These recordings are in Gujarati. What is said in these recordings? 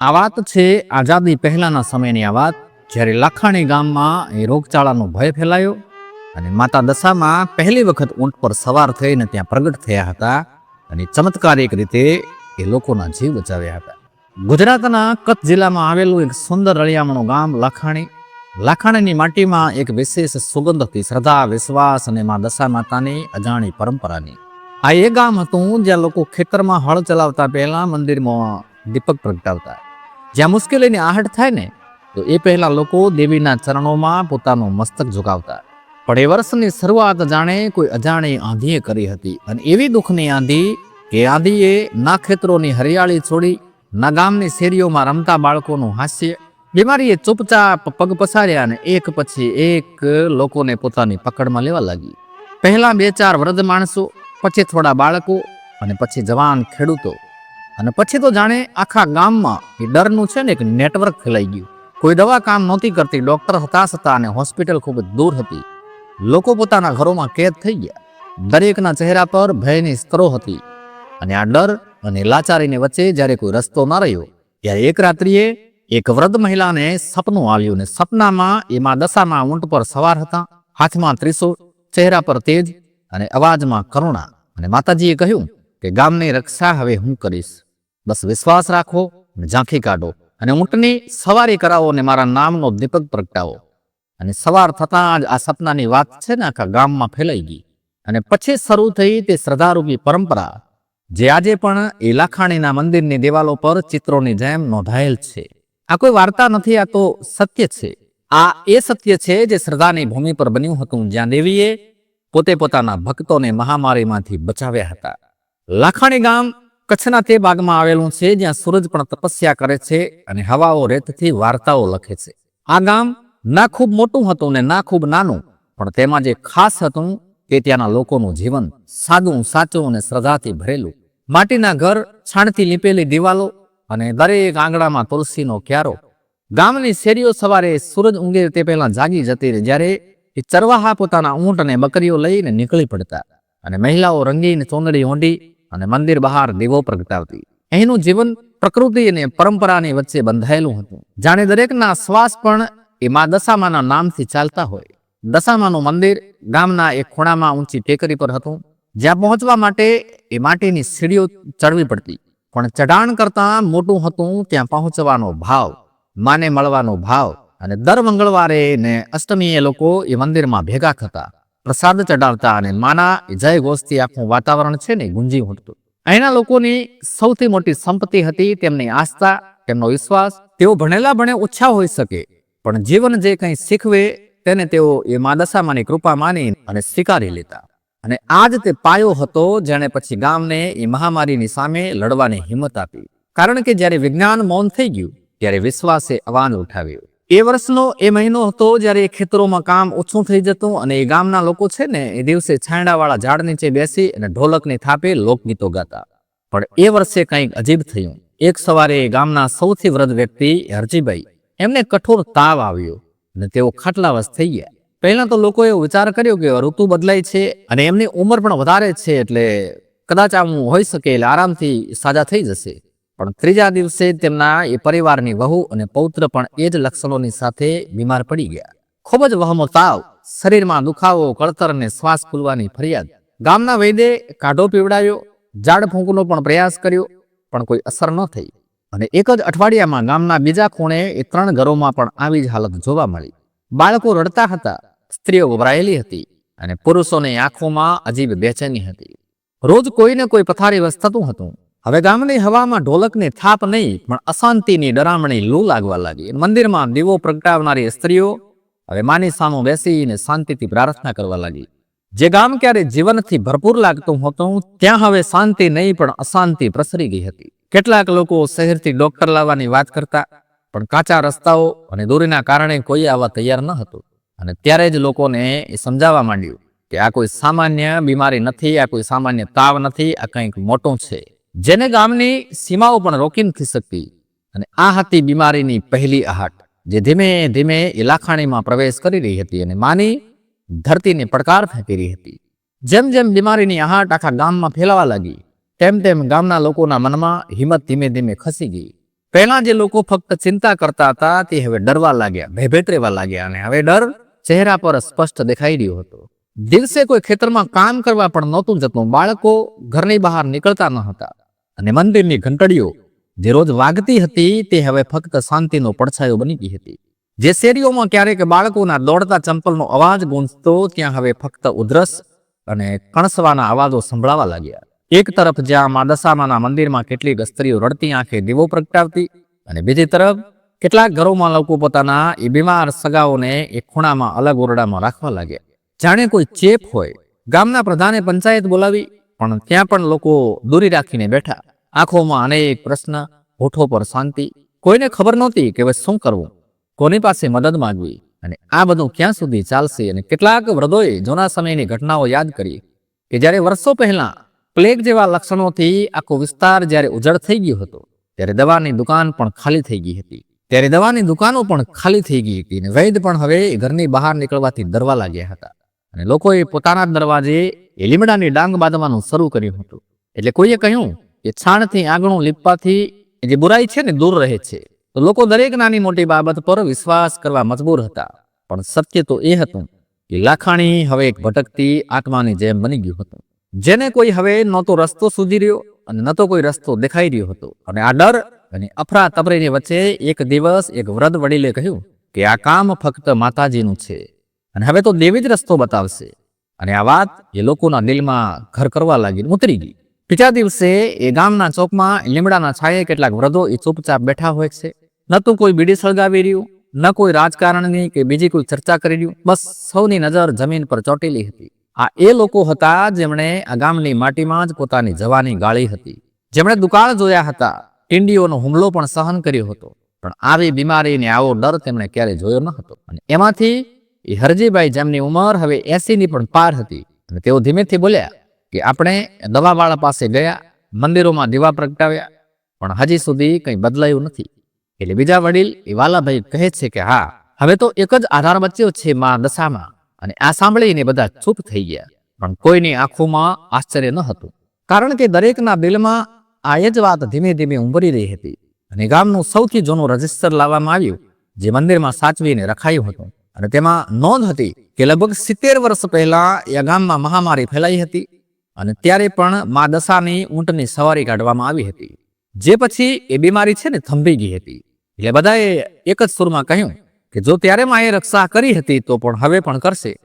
આ વાત છે આઝાદી પહેલાના સમયની આ વાત, જ્યારે લાખાણી ગામમાં એ રોગચાળાનો ભય ફેલાયો અને માતા દશામાં પહેલી વખત ઊંટ પર સવાર થઈને ત્યાં પ્રગટ થયા હતા અને ચમત્કારિક રીતે એ લોકોના જીવ બચાવ્યા હતા. ગુજરાતના કચ્છ જિલ્લામાં આવેલું એક સુંદર રળિયામણું ગામ લાખાણી. લાખાણીની માટીમાં એક વિશેષ સુગંધ હતી શ્રદ્ધા, વિશ્વાસ અને મા દશા માતાની અજાણી પરંપરાની. આ એ ગામ હતું જ્યાં લોકો ખેતરમાં હળ ચલાવતા પહેલા મંદિરમાં દીપક પ્રગટાવતા. જ્યાં મુશ્કેલીની આહટ થાય ને, તો એ પહેલા લોકો દેવીના ચરણોમાં પોતાનું મસ્તક ઝુકાવતા પણ એ વર્ષની શરૂઆત જાણે કોઈ અજાણી આંધીએ કરી હતી અને એવી દુઃખની આંધી કે આંધીએ ના ખેતરોની હરિયાળી છોડી, ના ગામની શેરીઓમાં રમતા બાળકોનું હાસ્ય, બીમારીએ ચૂપચાપ પગ પસાર્યા અને એક પછી એક લોકોને પોતાની પકડમાં લેવા લાગી. પહેલા બે ચાર વૃદ્ધ માણસો, પછી થોડા બાળકો અને પછી જવાન ખેડૂતો. અને પછી તો જાણે આખા ગામમાં એ ડરનું છે ને એક નેટવર્ક ફેલાઈ ગયું. કોઈ દવા કામ નહોતી કરતી, ડોક્ટર હતાશ હતા અને હોસ્પિટલ ખૂબ જ દૂર હતી. લોકો પોતાના ઘરોમાં કેદ થઈ ગયા. દરેકના ચહેરા પર ભયની સ્તરો હતી. અને આ ડર અને લાચારીની વચ્ચે જ્યારે કોઈ રસ્તો ન રહ્યો, ત્યારે એક રાત્રિએ એક વૃદ્ધ મહિલાને સપનું આવ્યું ને સપનામાં એમાં દશામાં ઊંટ પર સવાર હતા. હાથમાં ત્રીસો ચહેરા પર તેજ અને અવાજમાં કરુણા. અને માતાજીએ કહ્યું કે, ગામની રક્ષા હવે હું કરીશ. બસ વિશ્વાસ રાખો ઝાંખી કાઢો અને ઊંટની સવારી કરાવો અને મારા નામનો દીપક પ્રગટાવો. અને સવાર થતાં જ આ સપનાની વાત છે ને આખા ગામમાં ફેલાઈ ગઈ. અને પછી શરૂ થઈ તે શ્રદ્ધારૂપી પરંપરા, જે આજે પણ એ લાખાણીના મંદિરની દિવાલો પર ચિત્રોની જેમ નોંધાયેલ છે. આ કોઈ વાર્તા નથી, આ તો સત્ય છે. આ એ સત્ય છે જે શ્રદ્ધાની ભૂમિ પર બન્યું હતું જ્યાં દેવીએ પોતે પોતાના ભક્તોને મહામારીમાંથી બચાવ્યા હતા. લાખાણી ગામ કચ્છના તે ભાગમાં આવેલું છે જ્યાં સૂરજ પણ તપસ્યા કરે છે અને હવાઓ રેતથી વાર્તાઓ લખે છે. આ ગામ ના ખૂબ મોટું હતું ને ના ખૂબ નાનું, પણ તેમાં જે ખાસ હતું તે ત્યાંના લોકોનું જીવન સાદું, સાચું અને શ્રદ્ધાથી ભરેલું. માટીના ઘર, છાણથી લીપેલી દિવાલો અને દરેક આંગણામાં તુલસીનો ક્યારો. ગામની શેરીઓ સવારે સૂરજ ઊંઘે તે પહેલા જાગી જતી રહી જ્યારે એ ચરવાહા પોતાના ઊંટ અને બકરીઓ લઈને નીકળી પડતા અને મહિલાઓ રંગીન ચોંદડી ઓંઢી અને મંદિર બહાર દીવો પ્રગટાવતી. અહીંનું જીવન પ્રકૃતિ અને પરંપરાની વચ્ચે બંધાયેલું હતું. જાણે દરેકના શ્વાસ પણ એ મા દશામાના નામથી ચાલતા હોય. દશામાનું મંદિર ગામના એક ખૂણામાં ઊંચી ટેકરી પર હતું. જ્યાં પહોંચવા માટે એ માટીની સીડીઓ ચડવી પડતી. પણ ચઢાણ કરતાં મોટું હતું ત્યાં પહોંચવાનો ભાવ, માને મળવાનો ભાવ અને દર મંગળવારે ને અષ્ટમીએ લોકો એ મંદિરમાં ભેગા થતા. પ્રસાદ ચડાવતા અને માના જય ઘોષથી આખું વાતાવરણ છે ને ગુંજી ઉઠતું. અહીંના લોકોની સૌથી મોટી સંપત્તિ હતી તેમની આસ્થા, તેમનો વિશ્વાસ. તેઓ ભણેલા ભણે ઓછા હોઈ શકે, પણ જીવન જે કંઈ શીખવે તેને તેઓ એ માદશામાની કૃપા માની અને સ્વીકારી લેતા. અને આ જ તે પાયો હતો જેણે પછી ગામને એ મહામારીની સામે લડવાની હિંમત આપી. કારણ કે જ્યારે વિજ્ઞાન મૌન થઈ ગયું, ત્યારે વિશ્વાસે અવાન ઉઠાવ્યું. એ વર્ષનો, એ મહિનો હતો જ્યારે એ ખેતરોમાં કામ ઓછું થઈ જતું અને એ ગામના લોકો છે ને, એ દિવસે છાંયડાવાળા ઝાડ નીચે બેસી અને ઢોલકની થાપે લોકગીતો ગાતા. પણ એ વર્ષે કંઈક અજીબ થયું. એક સવારે ગામના સૌથી વૃદ્ધ વ્યક્તિ, હરજીભાઈ, એમને કઠોર તાવ આવ્યો અને તેઓ ખાટલાવશ થઈ ગયા. પહેલા તો લોકોએ વિચાર કર્યો કે ઋતુ બદલાય છે અને એમની ઉંમર પણ વધારે છે એટલે કદાચ આમ હોઈ શકે એટલે આરામથી સાજા થઈ જશે. પણ ત્રીજા દિવસે તેમના એ પરિવારની વહુ અને પૌત્ર પણ એ જ લક્ષણોની સાથે બીમાર પડી ગયા. ખૂબ જ વહમો તાવ, શરીરમાં દુખાવો, કળતર અને શ્વાસ ફૂલવાની ફરિયાદ. ગામના વૈદ્ય કાઢો પીવડાયો, ઝાડ ફૂંકનો પણ પ્રયાસ કર્યો, પણ કોઈ અસર ન થઈ. અને એક જ અઠવાડિયામાં ગામના બીજા ખૂણે એ ત્રણ ઘરોમાં પણ આવી જ હાલત જોવા મળી. બાળકો રડતા હતા, સ્ત્રીઓ ગભરાયેલી હતી અને પુરુષોની આંખોમાં અજીબ બેચેની હતી. રોજ કોઈને કોઈ પથારી વસ થતું હતું. હવે ગામની હવામાં ઢોલકની થાપ નહીં, પણ અશાંતિની ડરામણી લૂ લાગવા લાગી. મંદિરમાં દીવો પ્રગટાવનારી સ્ત્રીઓ હવે માની સામો બેસીને શાંતિથી પ્રાર્થના કરવા લાગી. જે ગામ ક્યારે જીવનથી ભરપૂર લાગતું હતું, ત્યાં હવે શાંતિ નહીં, પણ અશાંતિ પ્રસરી ગઈ હતી. કેટલાક લોકો શહેરથી ડોક્ટર લાવવાની વાત કરતા, પણ કાચા રસ્તાઓ અને દૂરીના કારણે કોઈ આવવા તૈયાર ન હતું. અને ત્યારે જ લોકોને એ સમજાવવા માંડ્યું કે આ કોઈ સામાન્ય બીમારી નથી, આ કોઈ સામાન્ય તાવ નથી, આ કંઈક મોટું છે. જેને ગામની સીમાઓ પણ રોકી નથી શકતી. અને આ હતી બીમારીની પહેલી આહટ જે ધીમે ધીમે એ લાખાણીમાં પ્રવેશ કરી રહી હતી અને માની ધરતીને પડકાર ફેંકી રહી હતી. જેમ જેમ બીમારીની આહટ આખા ગામમાં ફેલાવા લાગી, તેમ તેમ ગામના લોકોના મનમાં હિંમત ધીમે ધીમે ખસી ગઈ. પહેલા જે લોકો ફક્ત ચિંતા કરતા હતા, તે હવે ડરવા લાગ્યા, ભયભીત રહેવા લાગ્યા અને હવે ડર ચહેરા પર સ્પષ્ટ દેખાઈ રહ્યો હતો. દિવસે કોઈ ખેતરમાં કામ કરવા પણ નહોતું જતું, બાળકો ઘરની બહાર નીકળતા ન હતા. અને મંદિરની ઘંટડીઓ જે રોજ વાગતી હતી તે હવે ફક્ત શાંતિનો પડછાયો બની ગઈ હતી. જે શેરીઓમાં ક્યારેક બાળકોના દોડતા ચંપલનો અવાજ ગુંજતો, ત્યાં હવે ફક્ત ઉધરસ અને કણસવાના અવાજો સંભળાવા લાગ્યા. એક તરફ જ્યાં મા દશામાના મંદિરમાં કેટલીક સ્ત્રીઓ રડતી આંખે દીવો પ્રગટાવતી અને બીજી તરફ કેટલાક ઘરોમાં લોકો પોતાના એ બીમાર સગાઓને એ ખૂણામાં અલગ ઓરડામાં રાખવા લાગ્યા. જાણે કોઈ ચેપ હોય. ગામના પ્રધાને પંચાયત બોલાવી પણ ત્યાં પણ લોકો દૂરી રાખીને બેઠા. આંખોમાં અનેક પ્રશ્ન, હોઠો પર શાંતિ. કોઈને ખબર નહોતી કે હવે શું કરવું. કોની પાસે મદદ માંગવી? અને આ બધું ક્યાં સુધી ચાલશે અને કેટલાક વૃદ્ધોએ જૂના સમયની ઘટનાઓ યાદ કરી કે જ્યારે વર્ષો પહેલા પ્લેગ જેવા લક્ષણોથી આખો વિસ્તાર જ્યારે ઉજળ થઈ ગયો હતો, ત્યારે દવાની દુકાન પણ ખાલી થઈ ગઈ હતી. ત્યારે દવાની દુકાનો પણ ખાલી થઈ ગઈ હતી અને વૈદ પણ હવે ઘરની બહાર નીકળવાથી ડરવા લાગ્યા હતા. અને લોકોએ પોતાના દરવાજે એ લીમડાની ડાંગ બાંધવાનું શરૂ કર્યું હતું. એટલે કોઈએ કહ્યું કે છાણથી આંગણું લીપવાથી જે બુરાઈ છે ને દૂર રહે છે. તો લોકો દરેક નાની મોટી બાબત પર વિશ્વાસ કરવા મજબૂર હતા. પણ સત્ય તો એ હતું કે લાખાણી હવે એક ભટકતી આત્માની જેમ બની ગયું હતું. જેને કોઈ હવે ન તો રસ્તો સુધી રહ્યો અને ન તો કોઈ રસ્તો દેખાઈ રહ્યો હતો. અને આ ડર અને અફરા તફરીની વચ્ચે એક દિવસ એક વ્રત વડીલે કહ્યું કે આ કામ ફક્ત માતાજીનું છે. અને હવે તો દેવી જ રસ્તો બતાવશે. અને આ વાત એ લોકોના દિલમાં ઘર કરવા લાગી ઉતરી ગઈ. બીજા દિવસે એ ગામના ચોકમાં લીમડાના છાયે કેટલાક વૃદ્ધો એ ચૂપચાપ બેઠા હોય છે. ન તો કોઈ બીડી સળગાવી રહ્યું, ન કોઈ રાજકારણની કે બીજી કોઈ ચર્ચા કરી રહ્યું. બસ સૌની નજર જમીન પર ચોટેલી હતી. આ એ લોકો હતા જેમણે આ ગામની માટીમાં જ પોતાની જવાની ગાળી હતી. જેમણે દુકાળ જોયા હતા. ટીંડીઓનો હુમલો પણ સહન કર્યો હતો. પણ આવી બીમારીને આવો ડર તેમણે ક્યારેય જોયો ન હતો. અને એમાંથી એ હરજીભાઈ જેમની ઉંમર હવે એસીની પણ પાર હતી. અને તેઓ ધીમેથી બોલ્યા કે આપણે દવાવાળા પાસે ગયા, મંદિરોમાં દીવા પ્રગટાવ્યા, પણ હજી સુધી કંઈ બદલાયું નથી. એટલે બીજા વડીલ એ વાલાભાઈ કહે છે કે હા, હવે તો એક જ આધાર બચ્યો છે માં દશામાં, અને આ સાંભળીને બધા ચૂપ થઈ ગયા. પણ કોઈની આંખોમાં આશ્ચર્ય ન હતું. કારણ કે દરેકના દિલમાં આ એ જ વાત ધીમે ધીમે ઉંભરી રહી હતી. અને ગામનું સૌથી જૂનું રજિસ્ટર લાવવામાં આવ્યું, જે મંદિરમાં સાચવીને રખાયું હતું. અને તેમાં નોંધ હતી કે લગભગ સિત્તેર વર્ષ પહેલા એ ગામમાં મહામારી ફેલાઈ હતી અને ત્યારે પણ મા દશાની ઊંટની સવારી કાઢવામાં આવી હતી. જે પછી એ બીમારી છે ને થંભી ગઈ હતી. એટલે બધાએ એક જ સુરમાં કહ્યું કે જો ત્યારે માએ રક્ષા કરી હતી તો પણ હવે પણ કરશે.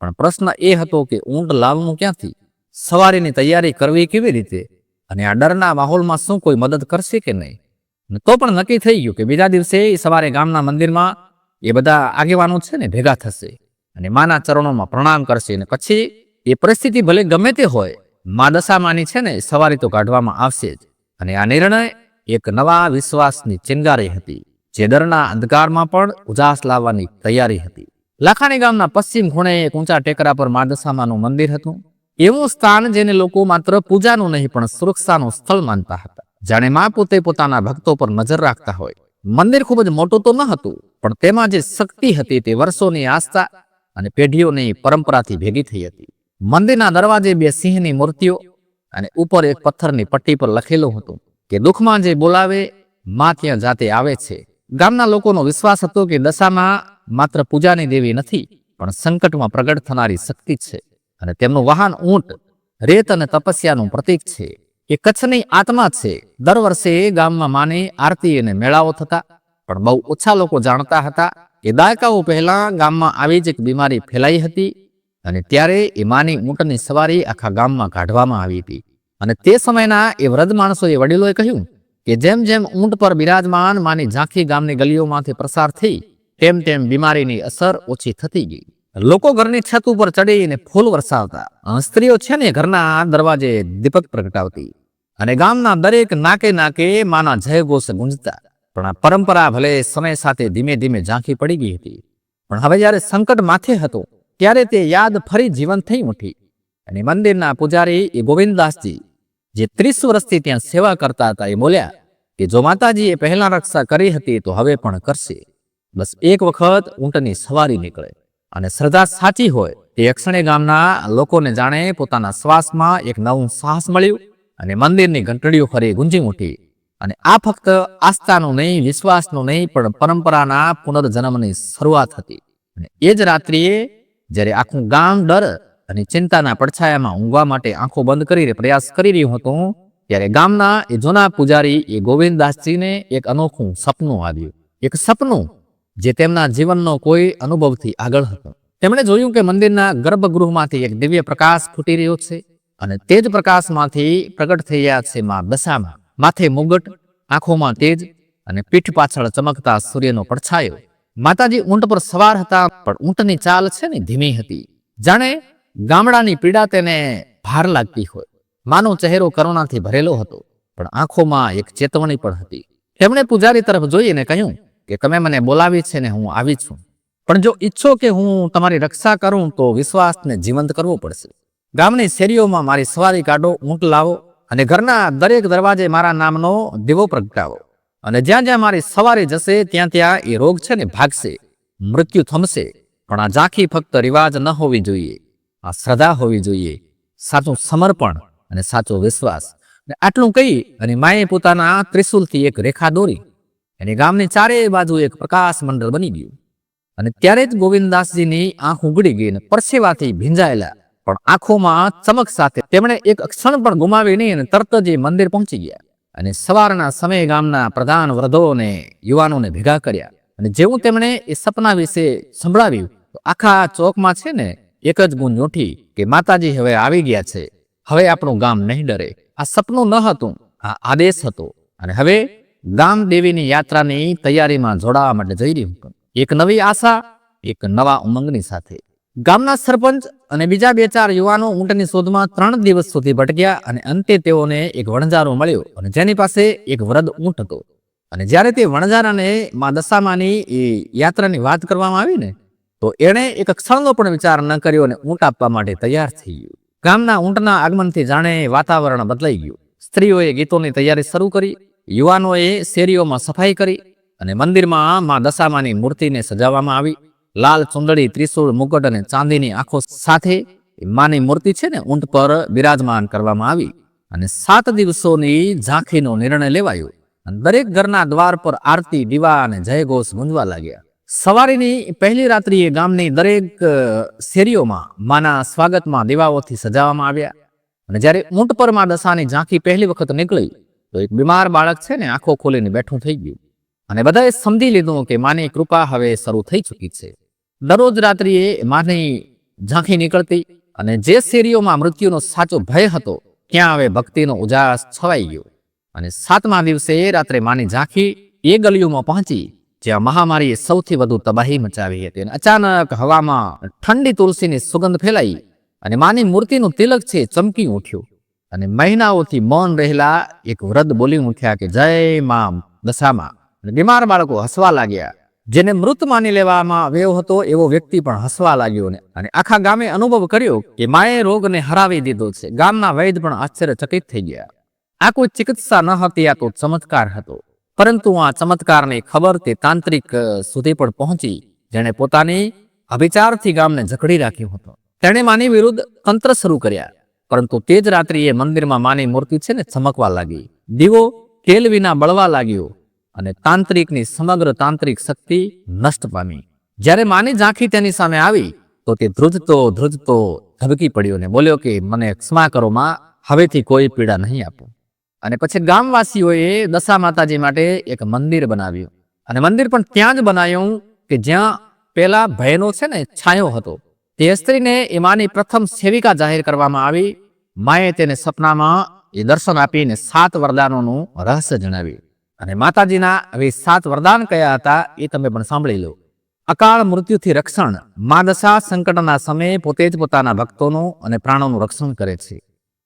પણ પ્રશ્ન એ હતો કે ઊંટ લાવવું ક્યાંથી? સવારીની તૈયારી કરવી કેવી રીતે? અને આ ડરના માહોલમાં શું કોઈ મદદ કરશે કે નહીં? તો પણ નક્કી થઈ ગયું કે બીજા દિવસે સવારે ગામના મંદિરમાં એ બધા આગેવાનો છે ને ભેગા થશે અને માના ચરણોમાં પ્રણામ કરશે અને પછી એ પરિસ્થિતિ ભલે ગમે તે હોય, મા દશામાની છે ને સવારી તો કાઢવામાં આવશે જ. અને આ નિર્ણય એક નવા વિશ્વાસની ચિંગારી હતી, જે દરના અંધકારમાં પણ ઉજાસ લાવવાની તૈયારી હતી. લાખાણી ગામના પશ્ચિમ ખૂણે એક ઊંચા ટેકરા પર મા દશામાનું મંદિર હતું. એવું સ્થાન જેને લોકો માત્ર પૂજાનું નહીં પણ સુરક્ષાનું સ્થળ માનતા હતા. જાણે મા પોતે પોતાના ભક્તો પર નજર રાખતા હોય. મંદિર ખૂબ જ મોટું તો ન હતું, પણ તેમાં જે શક્તિ હતી તે વર્ષોની આસ્થા અને પેઢીઓની પરંપરાથી ભેગી થઈ હતી. મંદિરના દરવાજે બે સિંહની મૂર્તિઓ અને ઉપર એક પથ્થરની પટ્ટી પર લખેલું હતું કે દુઃખમાં જે બોલાવે, માં ત્યાં જાતે આવે છે. ગામના લોકોનો વિશ્વાસ હતો કે દશામાં માત્ર પૂજાની દેવી નથી, પણ સંકટમાં પ્રગટ થનારી શક્તિ છે અને તેમનું વાહન ઊંટ, રેત અને તપસ્યાનું પ્રતીક છે. એ કચ્છની આત્મા છે. દર વર્ષે ગામમાં માની આરતી અને મેળાઓ થતા. પણ બહુ ઓછા લોકો જાણતા હતા એ દાયકાઓ પહેલા ગામમાં આવી જ એક બીમારી ફેલાઈ હતી અને ત્યારે એ માની ઊંટની સવારી આખા ગામમાં કાઢવામાં આવી હતી. અને તે સમયના એ વૃદ્ધ માણસોએ વડીલોએ કહ્યું કે જેમ જેમ ઊંટ પર બિરાજમાન માની ઝાંખી ગામની ગલીઓમાંથી પ્રસાર થઈ, તેમ તેમ બીમારીની અસર ઓછી થતી ગઈ. લોકો ઘરની છત ઉપર ચડીને ફૂલ વરસાવતા. સ્ત્રીઓ છે ને ઘરના દરવાજે દીપક પ્રગટાવતી અને ગામના દરેક નાકે નાકે માના જય ઘોષ ગુંજતા. પણ આ પરંપરા ભલે સમય સાથે ધીમે ધીમે ઝાંખી પડી ગઈ હતી. પણ હવે જ્યારે સંકટ માથે હતો, ત્યારે તે યાદ ફરી જીવન થઈ ઉઠી. અને મંદિરના પૂજારી એ ગોવિંદદાસજી, જે ત્રીસ વર્ષથી ત્યાં સેવા કરતા હતા, એ બોલ્યા કે જો માતાજીએ પહેલા રક્ષા કરી હતી, તો હવે પણ કરશે. બસ એક વખત ઊંટની સવારી નીકળે. અને શ્રદ્ધા સાચી હોય તે અક્ષણે ગામના લોકોને જાણે પોતાના શ્વાસમાં એક નવું સાહસ મળ્યું અને મંદિરની ઘંટડીઓ ફરી ગુંજી ઉઠી અને આ ફક્ત આસ્થાનું નહીં, વિશ્વાસનું નહીં, પણ પરંપરાના પુનર્જન્મની શરૂઆત હતી. અને એ જ રાત્રિએ જ્યારે આખું ગામ ડર અને ચિંતાના પડછાયામાં ઊંઘવા માટે આંખો બંધ કરીને પ્રયાસ કરી રહ્યું હતું, ત્યારે ગામના એ જૂના પૂજારી એ ગોવિંદદાસજીને એક અનોખું સપનું આવ્યું. એક સપનું જે તેમના જીવનનો કોઈ અનુભવથી આગળ હતો. તેમણે જોયું કે મંદિરના ગર્ભગૃહમાંથી એક દિવ્ય પ્રકાશ ફૂટી રહ્યો છે અને તે જ પ્રકાશમાંથી પ્રગટ થઈ રહ્યા છે માં દશામાં. માથે મુગટ, આંખોમાં તેજ અને પીઠ પાછળ ચમકતા સૂર્યનો પડછાયો. માતાજી ઊંટ પર સવાર હતા, પણ ઊંટની ચાલ છે ને ધીમી હતી. જાણે ગામડાની પીડા તેને ભાર લાગતી હોય. માનો ચહેરો કરુણાથી ભરેલો હતો, પણ આંખોમાં એક ચેતવણી પણ હતી. તેમણે પૂજારી તરફ જોઈને કહ્યું કે તમે મને બોલાવી છે ને હું આવી છું. પણ જો ઈચ્છો કે હું તમારી રક્ષા કરું તો વિશ્વાસને જીવંત કરવો પડશે. ગામની શેરીઓમાં મારી સવારી કાઢો, ઊંટ લાવો અને ઘરના દરેક દરવાજે મારા નામનો દીવો પ્રગટાવો. અને જ્યાં જ્યાં મારી સવારી જશે, ત્યાં ત્યાં એ રોગ છે ને ભાગશે. મૃત્યુ થમશે. પણ આ ઝાંખી ફક્ત રિવાજ ન હોવી જોઈએ. આ શ્રદ્ધા હોવી જોઈએ. સાચું સમર્પણ અને સાચો વિશ્વાસ. આટલું કહી અને માએ પોતાના ત્રિશુલથી એક રેખા દોરી. અને ગામની ચારેય બાજુ એક પ્રકાશ મંડળ બની ગયું. અને ત્યારે જ ગોવિંદદાસજીની આંખ ઉગડી ગઈ અને પરસેવાથી ભીંજાયેલા. પણ આંખોમાં ચમક સાથે તેમણે એક ક્ષણ પણ ગુમાવી નહીં અને તરત જ એ મંદિર પહોંચી ગયા. અને સવારના સમયે ગામના પ્રધાન વૃદ્ધો અને યુવાનોને ભેગા કર્યા. અને જેવું તેમણે એ સપના વિશે સંભળાવ્યું આખા ચોકમાં છે ને, એક જ ગુંજ ઉઠી કે માતાજી હવે આવી ગયા છે. હવે આપણું ગામ નહીં ડરે. આ સપનું ન હતું, આ આદેશ હતો. અને હવે ગામ દેવીની યાત્રાની તૈયારીમાં જોડાવા માટે જઈ રહ્યું એક નવી આશા, એક નવા ઉમંગની સાથે. ગામના સરપંચ અને બીજા બે ચાર યુવાનો ઊંટની શોધમાં ત્રણ દિવસ સુધી ભટક્યા અને અંતે તેઓને એક વણજારો મળ્યો અને જેની પાસે એક વરદ ઊંટ હતો. અને જ્યારે તે વણજારાને માં દશામાની એ યાત્રાની વાત કરવામાં આવી ને, તો એણે એક ક્ષણનો પણ વિચાર ન કર્યો અને ઊંટ આપવા માટે તૈયાર થઈ ગયું. ગામના ઊંટના આગમનથી જાણે વાતાવરણ બદલાઈ ગયું. સ્ત્રીઓએ ગીતોની તૈયારી શરૂ કરી યુવાનોએ શેરીઓમાં સફાઈ કરી અને મંદિરમાં માં દશામાની મૂર્તિને સજાવવામાં આવી. લાલ ચુંદડી ત્રિશૂળ મુકટ અને ચાંદીની આંખો સાથે માની મૂર્તિ છે ને ઊંટ પર બિરાજમાન કરવામાં આવી અને સાત દિવસોની ઝાંખીનો નિર્ણય લેવાયો. અને દરેક ઘરના દ્વાર પર આરતી, દીવા અને જયઘોષ ગુંજવા લાગ્યા. સવારીની પહેલી રાત્રિએ ગામની દરેક શેરીઓમાં માના સ્વાગતમાં દીવાઓથી સજાવવામાં આવ્યા. અને જ્યારે ઊંટ પરમાં દશાની ઝાંખી પહેલી વખત નીકળી તો એક બીમાર બાળક છે ને આંખો ખોલીને બેઠું થઈ ગયું. અને બધાએ સમજી લીધું કે માની કૃપા હવે શરૂ થઈ ચૂકી છે. દરરોજ રાત્રિએ માની ઝાંખી નીકળતી અને જે શેરીઓમાં મૃત્યુનો સાચો ભય હતો, ત્યાં હવે ભક્તિનો ઉજાસ છવાઈ ગયો. અને સાતમા દિવસે રાત્રે માની ઝાંખી એ ગલીઓમાં પહોંચી, જ્યાં મહામારીએ સૌથી વધુ તબાહી મચાવી હતી. અને અચાનક હવામાં ઠંડી તુલસીની સુગંધ ફેલાઈ અને માની મૂર્તિનું તિલક છે ચમકી ઉઠ્યું. અને મહિનાઓથી મૌન રહેલા એક વૃદ્ધ બોલી ઉઠ્યા કે, જય માં દશામાં. બીમાર બાળકો હસવા લાગ્યા. જેને મૃત માની લેવામાં આવ્યો હતો, એવો વ્યક્તિ પણ હસવા લાગ્યો ને, અને આખા ગામે અનુભવ કર્યો કે માએ રોગને હરાવી દીધો છે. ગામના વૈદ પણ આશ્ચર્યચકિત થઈ ગયા. આ કોઈ ચિકિત્સા ન હતી, આ તો ચમત્કાર હતો. પરંતુ આ ચમત્કારની ખબર તે તાંત્રિક સુધી પણ પહોંચી, જેણે પોતાની અભિચારથી ગામને જકડી રાખ્યું હતું. તેણે માની વિરુદ્ધ તંત્ર શરૂ કર્યા. પરંતુ તે જ રાત્રિએ મંદિરમાં માની મૂર્તિ છે ને ચમકવા લાગી. દીવો તેલ વિના બળવા લાગ્યો અને તાંત્રિકની સમગ્ર તાંત્રિક શક્તિ નષ્ટ પામી. જ્યારે માની ઝાંખી તેની સામે આવી, તો તે ધ્રુજતો ધ્રુજતો ધબકી પડ્યો ને બોલ્યો કે, મને ક્ષમા કરો માં, હવેથી કોઈ પીડા નહીં આપો. અને પછી ગામવાસીઓએ દશા માતાજી માટે એક મંદિર બનાવ્યું. અને મંદિર પણ ત્યાં જ બનાવ્યું કે જ્યાં પેલા ભયનો છે ને છાંયો હતો. તે સ્ત્રીને એ માની પ્રથમ સેવિકા જાહેર કરવામાં આવી. માએ તેને સપનામાં એ દર્શન આપીને સાત વરદાનોનું રહસ્ય જણાવ્યું. અને માતાજીના હવે સાત વરદાન કયા હતા એ તમે પણ સાંભળી લો. અકાળ મૃત્યુથી રક્ષણ માદશા સંકટના સમયે પોતે જ પોતાના ભક્તોનું અને પ્રાણોનું રક્ષણ કરે છે.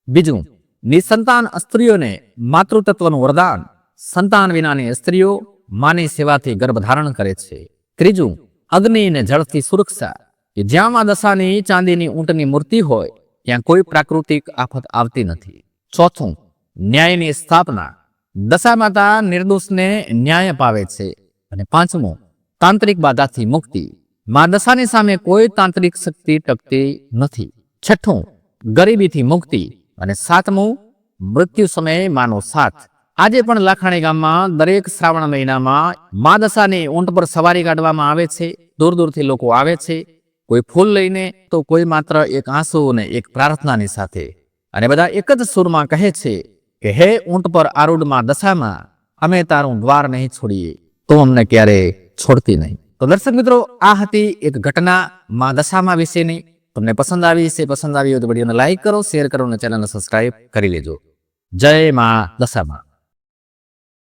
બીજું, નિસંતાન સ્ત્રીઓને માતૃતત્વનું વરદાન. સંતાન વિનાની સ્ત્રીઓ માની સેવાથી ગર્ભ ધારણ કરે છે. ત્રીજું અગ્નિ અને જળથી સુરક્ષા. કે જ્યાં મા દશાની ચાંદીની ઊંટની મૂર્તિ હોય, ત્યાં કોઈ પ્રાકૃતિક આફત આવતી નથી. ચોથું, ન્યાયની સ્થાપના. દશા માતા નિર્દોષને ન્યાય અપાવે છે. અને પાંચમું, તાંત્રિક બાધાથી મુક્તિ. મા દશાની સામે કોઈ તાંત્રિક શક્તિ ટકતી નથી. છઠ્ઠું, ગરીબીથી મુક્તિ. અને સાતમું, મૃત્યુ સમયે માનો સાથ. આજે પણ લાખાણી ગામમાં દરેક શ્રાવણ મહિનામાં મા દશાની ઊંટ પર સવારી કાઢવામાં આવે છે. દૂર દૂરથી લોકો આવે છે. કોઈ ફૂલ લઈને તો કોઈ માત્ર એક આંસુ અને એક પ્રાર્થનાની સાથે. અને બધા એક જ સુરમાં કહે છે કે, હે ઊંટ પર આરૂઢમાં દશામાં, અમે તારું દ્વાર નહીં છોડીએ, તો અમને ક્યારે છોડતી નહીં. તો દર્શક મિત્રો, આ હતી એક ઘટના માં દશામાં વિશેની. તમને પસંદ આવી છે પસંદ આવી હોય તો વિડીયોને લાઈક કરો, શેર કરો અને ચેનલને સબસ્ક્રાઇબ કરી લેજો. જય મા દશામાં.